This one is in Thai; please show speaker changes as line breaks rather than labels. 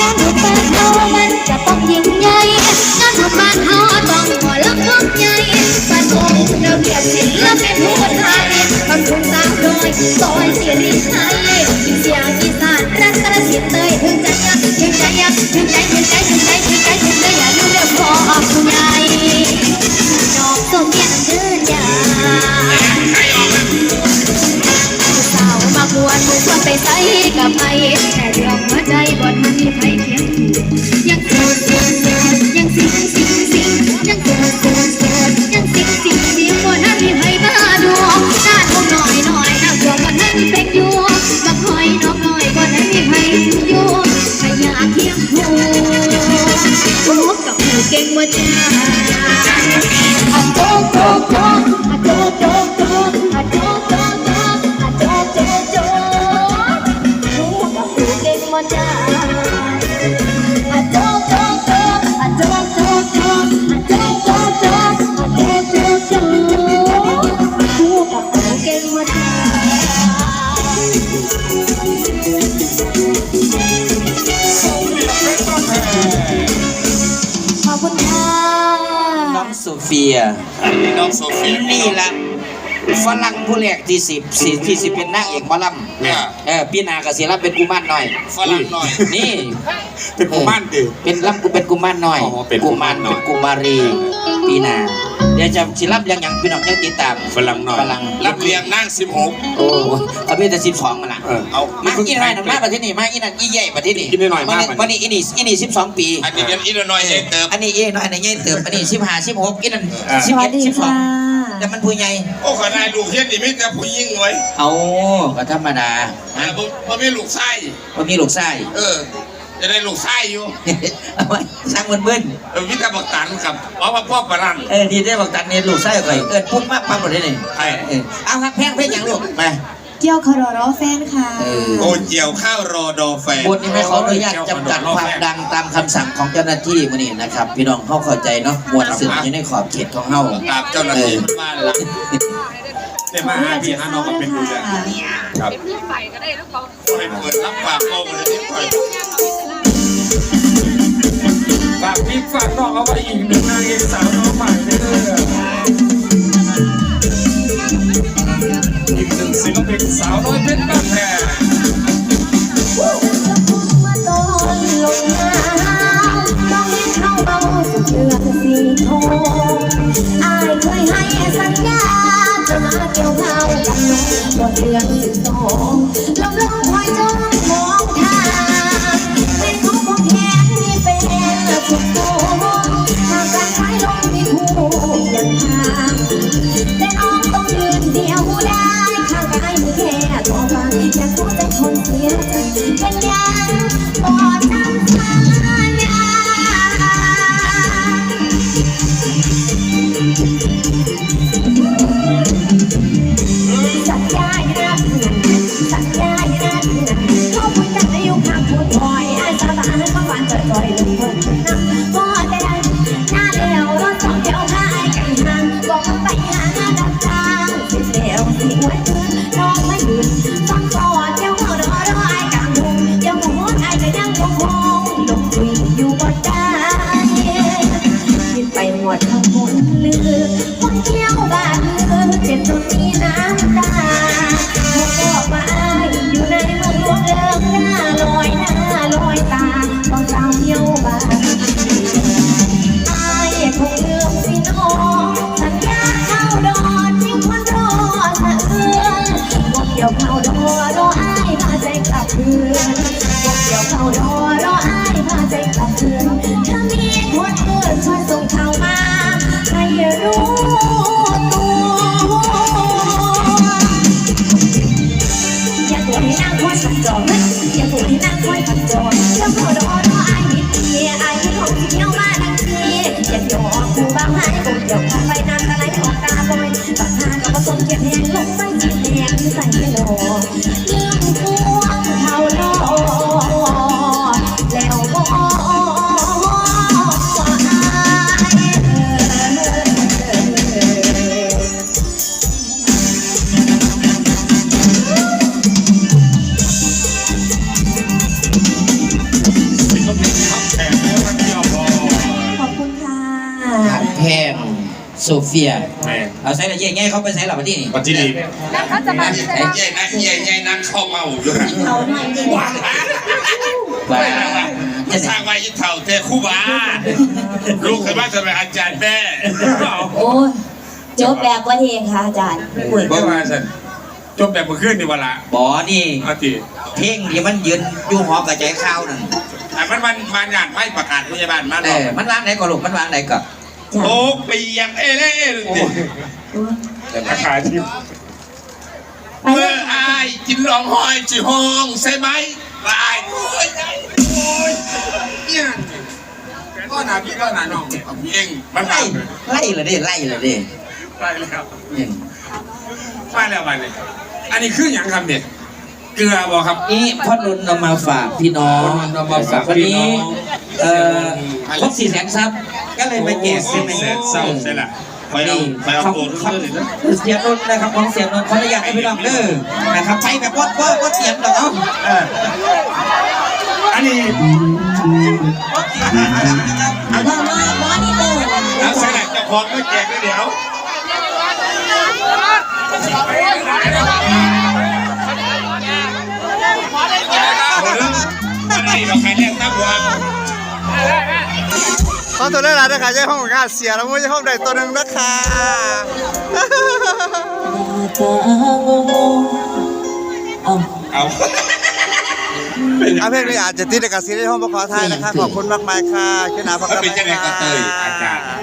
งานบุญบ้านเฮามันจะต้องยิ่งใหญ่งานบุญบ้านเฮาต้องหมอลำวงใหญ่บ้านองค์ระเบียบศิลปินผู้ไทยบำรุงสาวน้อยซอยเสียริไทยเสียงอีสานรัตนสินเตยถึงใจยักถึงใจยักถึงใจถึงใจถึงใจถึงใจถึงใจอย่าลืมเรื่องพ่อผู้ใหญ่ดอกส้มเย็ เฟี
ย
อันนี้น้องโซเฟีย
นี่แหละฝรั่งผู้แรกที่สิบสิที่สิเป็นนางเอกหมอลำ
เนี่ย
เออพี่นากับศิลปเป็นกุมารหน่อย
ฝรั่งหน่อย
นี่
เป็นกุมารดิ
เป็นลำกูเป็นกุมารหน่อย
อ๋อเป็นกุมารหน่อย
เป็นกุมารี ปีนา เดี๋ยวจะศิลปยังยังพี่น้องยังติดตาม
ฝรั่งหน่อย
ฝรั่ง
รับเรียงนั่งสิบหก
โอ้เขามีแต่สิบสองมาละ
เออเอา
มาอีน้อยนะมาประเทศนี้มาอีนั่นอีใหญ่ประเทศนี้
อีน้อยๆมาก
วันนี้อีนี่อีนี่สิบสองปี
อันนี้เป็นอินโดนีเซียเติม
อันนี้เองน้อยอันนี้ใหญ่เติมอันนี้สิบห้าสิบหกอีนั่น
อ่า
สิบเอ็ดสิบสองแต่มันผู้ใหญ่
โอ้ขนาดลูกเฮียนนี่ไม่แต่ผู้ยิ่งไว้
เอาก็ธรรมดา
อ่าผมผมมีลูกไส้
ว่ามีลูกไส้
เออ จะได้ลูกไส้อยู่
เอาไว้สร้างมันเบิ้น
เออวิทยาบักตันครับเพราะว่าพ่อประรัน
เออดีได้บอกตันเนี่ยลูกไส้ก่อยเอินปุ๊บมากปั๊บหมดเลยนี่
ใช่
เออเอาครับแพงเพลงอย่างลูกไป
เกี่ยวคอรอรอแฟนค่ะ
เออ
โอเจียวข้าวรอดอแฟน
บทนี้ไม่ขออนุญาตจำกัดความดังตามคำสั่งของเจ้าหน้าที่มื้อนี้นะครับ พี่น้องเข้าเข้าใจเนาะมวลสื่ออยู่ในขอบเขตของเฮา
ตามเจ้าหน้าที่บ้านหลังได้มาหาพี่หาน้องก็เป็นดูแลครับไปเปิดรับปากโกงเลยที่คอย
ฝากพี่ฝากน้องเอาไว้อีกหนึ่งนางเอกสาวน้องใหม่เด้ออีกหนึ่งศิลปินสาวน้อยเพชรบ้านแพ
ร ลงมา อยากพูดแต่คนเสียใจเป็นยัง หมดทั้งคนลือคนเที่ยวบ้านลือเจ็บจนมีน้ำตาเขาบอกว่า นั่งคอย
โซเฟีย
แม่
เอาใส่ละเย่ง่ายเขาไปใส่ละประเทศนี่
ปฏิทิน
แล้วเขาจะมาที่ไหน
ใหญ่นะใหญ่ใหญ่นั่งเข้าเมาอยู่
เขาหน่อยดี
ว้า
ว่า
จะสร้างไว้ยิ่งเท่าแต่คู่บ้าลูกเคยว่าจะเป็นอาจารย์แม่
โอ้ยจบแบบว่าเทค่ะอาจารย์
คุยไม่มาสันจบแบบเมื่อคืนนี่วะละ
บอนี่
เอาที
เพลงที่มันยืนอยู่หอกระจายข้าวนั่น
แต่มันมันมันงานไม่ประกาศพยาบาลมา
เอ
เนาะ
อมันวางไหนก่อนลูกมันวางไหนก่อน
จ้ะ
โอ้ปียังเอเล่
โอ้ย
โอ้ย
ราคาที่
ไป
เมื่
เล
อยอายกินร้องหอยจีห้องใช่ไหมอายโอ้ยโอ้ยเนี่ย
ก็หนาพี่ก็หนาน้อง
เองมัน
ไล่
ไล่
ไล่เลยดิไล่เลยดิ
ไปแล้ว
อืม
ไปแล้วไปเลยอันนี้คืออย่างครับเนี่ย เกลือบอกครับ
นี่พ่อนุนเอามาฝากพี่น้อง
พ่อนุนเอามาฝาก
วัน
พี่น้
นี้
อง
เอ่อครบสี่แสนซับก็เลยมาแจก
สิ
ใช่
บ
ไหม
เศษเศร้าใช่ละไปเอาไปเอาตัว
ข
เรื่
อ
อง
ง
เลยนะ
เสียนนท์นะครับของเสียนนท์ขออนุญาตให้พี่น้องเด้อนะครับไปแบบวัดว่าวัดเสียงดอกเอ้า
เอออันนี้
วัดเสียงนะครับ
เอาว่าว่าว่านี่เด้อ
แล้วใช่ละจะพร้อมก็แจกเดี๋ยว
ขอตัวได้แล้วนะคะใช้ห้องงานเสียแล้วไม่ใช่ห้องใดตัวหนึ่งนะคะ
ตางงเอา
เอา
อาเพลงนี้อาจจะติดกับซีรีส์ห้องประคอไทยนะคะขอบคุณมากมายค่ะขึ้นหนาพัก
เป็นยังไงก็เตยอาจารย์